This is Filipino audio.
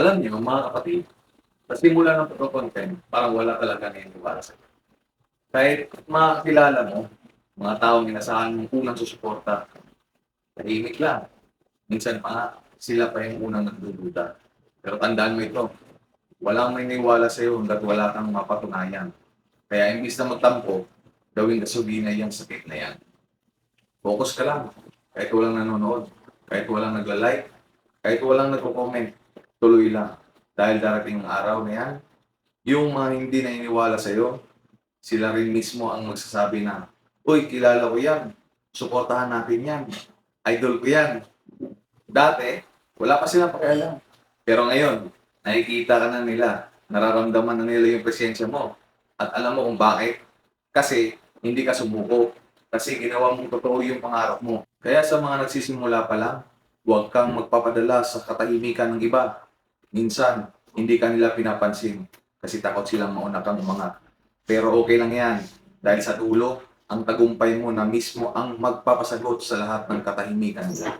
Alam niyo, mga kapatid, sa simula ng pagko-content, parang wala talaga naniniwala sa Kahit mga kilala mo, mga taong inasahan mong unang susuporta, tahimik lang. Minsan pa, sila pa yung unang nagdududa. Pero tandaan mo ito, walang naniniwala sa iyo hanggat wala kang mapatunayan. Kaya imbis na magtampo, gawing gasolina yung sakit na yan. Focus ka lang. Kahit walang nanonood, kahit walang nagla-like, kahit walang nagko-comment, tuloy lang. Dahil darating ang araw na yan, yung mga hindi naniniwala sa iyo, sila rin mismo ang magsasabi na, Uy, kilala ko yan. Suportahan natin yan. Idol ko yan. Dati, wala pa silang pakialam. Pero ngayon, nakikita ka na nila, nararamdaman na nila yung presensya mo. At alam mo kung bakit? Kasi hindi ka sumuko. Kasi ginawa mong totoo yung pangarap mo. Kaya sa mga nagsisimula pa lang, huwag kang magpapadala sa katahimikan ng iba. Minsan, hindi ka nila pinapansin kasi takot silang mauna kang umangat. Pero okay lang yan dahil sa dulo, ang tagumpay mo na mismo ang magpapasagot sa lahat ng katahimikan nila.